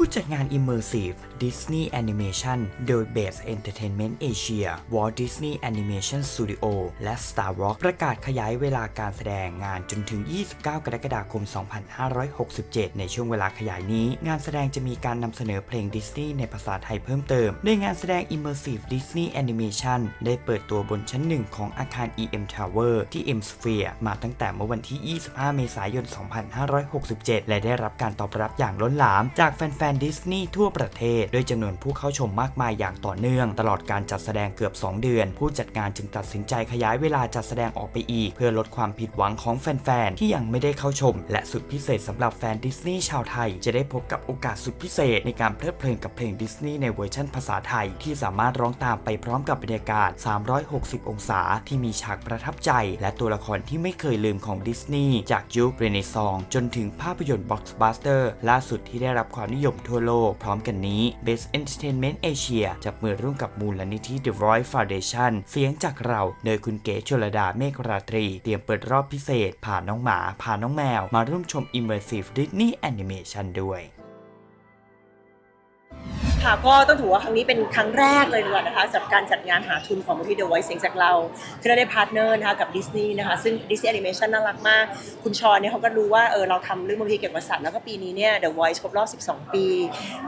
ู้จัดงาน Immersive Disney Animation โดย Base Entertainment Asia Walt Disney Animation Studio และ Star Walk ประกาศขยายเวลาการแสดงงานจนถึง 29 กรกฎาคม 2567 ในช่วงเวลาขยายนี้ งานแสดงจะมีการนำเสนอเพลงดิสนีย์ในภาษาไทยเพิ่มเติม โดยงานแสดง Immersive Disney Animation ได้เปิดตัวบนชั้นหนึ่งของอาคาร EM Tower ที่ M Sphere มาตั้งแต่เมื่อวันที่ 25 เมษายน 2567 และได้รับการตอบรับอย่างล้นหลามจากแฟนๆดิสนีย์ทั่วประเทศโดยจำนวนผู้เข้าชมมากมายอย่างต่อเนื่อง ตลอดการจัดแสดงเกือบ 2 เดือน ผู้จัดงานจึงตัดสินใจขยายเวลาจัดแสดงออกไปอีก เพื่อลดความผิดหวังของแฟน ๆ ที่ยังไม่ได้เข้าชม และสุดพิเศษสำหรับแฟนดิสนีย์ชาวไทย จะได้พบกับโอกาสสุดพิเศษในการเพลิดเพลินกับเพลงดิสนีย์ในเวอร์ชันภาษาไทย ที่สามารถร้องตามไปพร้อมกับบรรยากาศ 360 องศา ที่มีฉากประทับใจ และตัวละครที่ไม่เคยลืมของดิสนีย์จากยุคเรเนซองจนถึงภาพยนตร์บ็อกซ์บัสเตอร์ล่าสุดที่ได้รับความนิยมทั่วโลก พร้อมกันนี้ Best Entertainment Asia จับมือร่วมกับมูลนิธิ The Voice Foundation เสียงจากเราโดยคุณเก๋ชลดาเมฆราตรี เตรียมเปิดรอบพิเศษผ่าน้องหมาผ่าน้องแมว มาร่วมชม Immersive Disney Animation ด้วย ค่ะก็ต้องถือว่าครั้งนี้เป็นครั้งแรกเลยดีกว่านะคะสำหรับการจัดงานหาทุนของมูลที่ The Voice เสียงจากเราที่เราได้พาร์ทเนอร์นะคะกับดิสนีย์นะคะซึ่ง Disney Animation น่ารักมาก คุณชอนเนี่ยเขาก็รู้ว่าเออเราทำเรื่องมูลที่เกี่ยวกับสัตว์แล้วก็ปีนี้เนี่ย The Voice ครบรอบ 12 ปี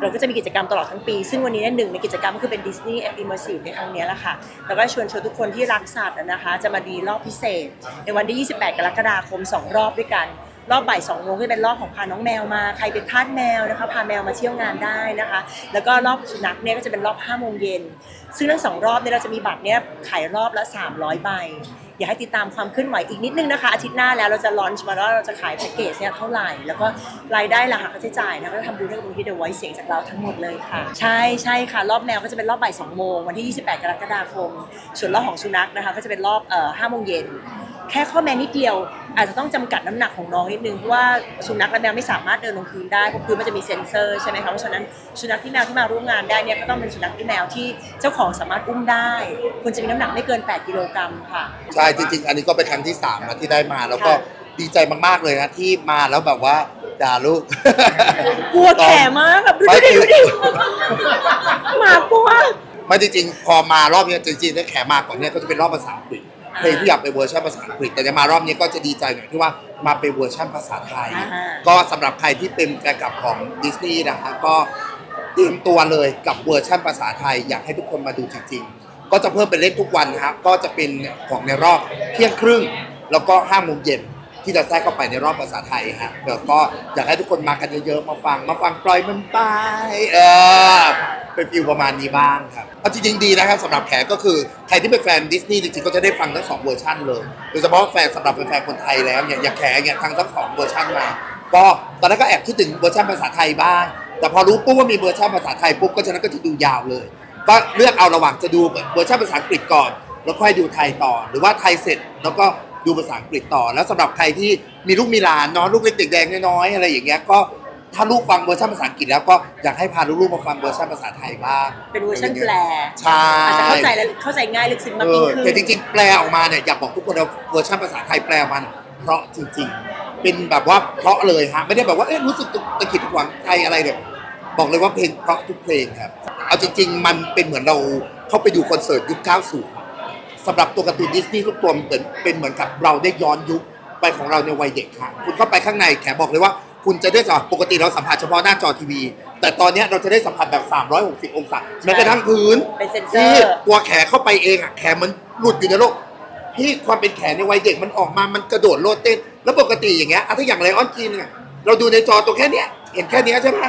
เราก็จะมีกิจกรรมตลอดทั้งปี ซึ่งวันนี้เนี่ยหนึ่งในกิจกรรมก็คือเป็น Disney Immersive ในครั้งนี้แหละค่ะแล้วก็ชวนชวนทุกคนที่รักสัตว์นะคะจะมาดีรอบพิเศษ ในวันที่ 28 กรกฎาคม 2 รอบด้วยกัน รอบบ่ายสองโมงก็เป็นรอบของพาน้องแมวมาใครเป็นทาสแมวนะคะพาแมวมาเที่ยวงานได้นะคะ แล้วก็รอบสุนัขเนี่ยก็จะเป็นรอบ5โมงเย็นซึ่งทั้งสองรอบเนี่ยเราจะมีบัตรเนี่ยขายรอบละ 300 ใบอยากให้ติดตามความเคลื่อนไหวอีกนิดนึงนะคะ อาทิตย์หน้าแล้วเราจะลอนช์มาแล้วเราจะขายแพ็กเกจเนี่ยเท่าไหร่ แล้วก็รายได้ราคาค่าใช้จ่ายนะก็จะทำบุญเรื่องบุญที่เดอะไวท์เสียงจากเราทั้งหมดเลยค่ะ ใช่ใช่ค่ะ รอบแมวก็จะเป็นรอบบ่าย2โมงวันที่ 28 กรกฎาคม ส่วนรอบของสุนัขนะคะ ก็จะเป็นรอบเอ่อ5โมงเย็น แค่ข้อแม้นิดเดียว อาจจะต้องจำกัดน้ำหนักของน้องนิดนึงเพราะว่าสุนัขและแมวไม่สามารถเดินลงพื้นได้เพราะพื้นมันจะมีเซ็นเซอร์ใช่ไหมคะเพราะฉะนั้นสุนัขที่แมวที่มาร่วมงานได้เนี่ยก็ต้องเป็นสุนัขที่แมวที่เจ้าของสามารถอุ้มได้ควรจะมีน้ำหนักไม่เกิน 8 กิโลกรัมค่ะใช่จริงๆ อันนี้ก็เป็นครั้งที่3นะที่ได้มาแล้วก็ค่ะดีใจมากๆเลยนะที่มาแล้วแบบว่าด่าลูกกลัวแก่มากแบบดูไม่ดิคือดูดิหมากลัวไม่จริงๆพอมารอบเนี้ยจริงๆได้แขมาก่อนเนี้ยก็จะเป็นรอบภาษาอังกฤษอ่า เพลงที่อยากไปนเวอร์ชันภาษาอังกฤษ แต่จะมารอบนี้ก็จะดีใจหน่อยที่ว่ามาเป็นเวอร์ชันภาษาไทย อ่าฮะ ก็สำหรับใครที่เป็นแฟนคลับของดิสนีย์นะฮะก็เตรียมตัวเลยกับเวอร์ชันภาษาไทย อยากให้ทุกคนมาดูจริงๆ ก็จะเพิ่มเป็นเล่นทุกวันนะครับก็จะเป็นของในรอบเที่ยงครึ่ง แล้วก็ห้าโมงเย็นที่จะแทรกเข้าไปในรอบภาษาไทยฮะเดี๋ยวก็อยากให้ทุกคนมากันเยอะๆมาฟังมาฟังปล่อยมันไปเออ เป็นฟิลประมาณนี้บ้างครับเอาจริงๆดีนะครับสำหรับแขกก็คือใครที่เป็นแฟนดิสนีย์จริงๆก็จะได้ฟังทั้งสองเวอร์ชันเลยโดยเฉพาะแฟนสำหรับแฟนๆคนไทยแล้วอย่างอย่างแขกเนี่ยทั้งทั้งสองเวอร์ชันมาก็ตอนนั้นก็แอบคิดถึงเวอร์ชันภาษาไทยบ้าง แต่พอรู้ปุ๊บว่ามีเวอร์ชันภาษาไทยปุ๊บก็ฉะนั้นก็จะดูยาวเลย ก็เลือกเอาระหว่างจะดูเวอร์ชันภาษาอังกฤษก่อน แล้วค่อยดูไทยต่อ หรือว่าไทยเสร็จแล้วก็ดูภาษาอังกฤษต่อ แล้วสำหรับใครที่มีลูกมีหลานเนาะลูกเล็กเด็กแดงน้อยๆอะไรอย่างเงี้ยก็ ถ้าลูกฟังเวอร์ชันภาษาอังกฤษแล้วก็อยากให้พาลูกๆมาฟังเวอร์ชันภาษาไทยบ้างเป็นเวอร์ชันแปลใช่อาจจะเข้าใจและเข้าใจง่ายลึกซึ้งมากเอยิ่งอขึ้นแต่จริงๆ แปลออกมาเนี่ยอยากบอกทุกคนว่าเวอร์ชันภาษาไทยแปลออกมาเนี่ยเพราะจริง ๆ เป็นแบบว่าเพราะเลยฮะไม่ได้แบบว่าเอ๊ะรู้สึกตะกิดตะขวางไทยอะไรเนี่ยบอกเลยว่าเพลงเพราะทุกเพลงครับเอาจริง ๆ มันเป็นเหมือนเราเข้าไปดูคอนเสิร์ตยุค 90สำหรับตัวการ์ตูนดิสนีย์ทุกตัวมันเป็นเป็นเหมือนกับเราได้ย้อนยุคไปของเราในวัยเด็กค่ะคุณเข้าไปข้างในแขบอกเลยว่า คุณจะได้สัมผัสปกติเราสัมผัสเฉพาะหน้าจอทีวี แต่ตอนเนี้ยเราจะได้สัมผัสแบบ 360 องศาแม้กระทั่งพื้นเป็นเซ็นเซอที่ร์ตัวแขเข้าไปเองอะแขมันหลุดอยู่ในโลกที่ความเป็นแขในวัยเด็กมันออกมามันกระโดดโลดเต้น แล้วปกติอย่างเงี้ยอะถ้าอย่างไลออนจีนเนี่ยเราดูในจอตัวแค่เนี้ยเห็นแค่เนี้ยใช่ไหม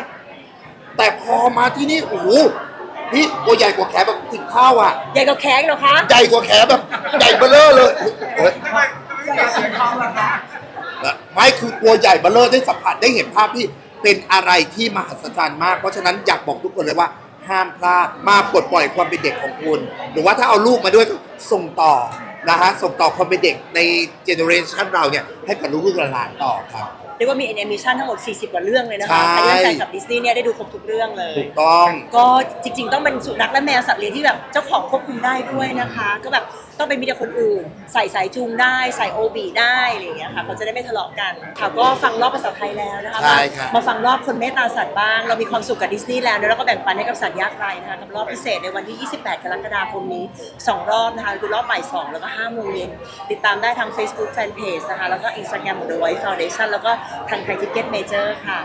แต่พอมาที่นี่โอ้โหพี่ตัวใหญ่กว่าแขแบบสิบเท่าอะ ใหญ่กว่าแข้งเหรอคะ ใหญ่กว่าแขแบบใหญ่เบ้อเร่อเลยเฮ้ยไม่คื อตัวใหญ่เบ้อเร่อได้สัมผัสได้เห็นภาพที่เป็นอะไรที่มหัศจรรย์มาก เพราะฉะนั้นอยากบอกทุกคนเลยว่าห้ามพลาดมาปลดปล่อยความเป็นเด็กของคุณ หรือว่าถ้าเอาลูกมาด้วยก็ส่งต่อนะฮะส่งต่อความเป็นเด็กในเจเนอเรชันเราเนี่ยให้กับลูกๆหลานๆต่อครับเรียกว่ามีแอนิเมชันทั้งหมด 40 กว่าเรื่องเลยนะคะใช่ใครที่เป็นแฟนคลับดิสนีย์เนี่ยได้ดูครบทุกเรื่องเลยถูกต้อง ก็จริง ๆ ต้องเป็นสุนัขและแมวสัตว์เลี้ยงที่แบบเจ้าของควบคุมได้ด้วยนะคะ ก็แบบต้องเป็นมิตรกับคนอื่น ใส่สายจูงได้ ใส่โอบีได้อะไรอย่างเงี้ยค่ะเขาจะได้ไม่ทะเลาะกันค่ะก็ฟังรอบภาษาไทยแล้วนะคะใช่ครับมาฟังรอบคนเมตตาสัตว์บ้าง เรามีความสุขกับดิสนีย์แล้วแล้วก็แบ่งปันให้กับสัตว์ยากไร้นะคะกับรอบพิเศษในวันที่ 28 กรกฎาคมนี้ 2 รอบนะคะคือรอบบ่าย2แล้วก็5โมงเย็นติดตามได้ทาง Facebook Fanpage นะคะแล้วก็ Instagram ของ The White Foundation แล้วก็ทางไทยทิเก็ตเมเจอร์ค่ะ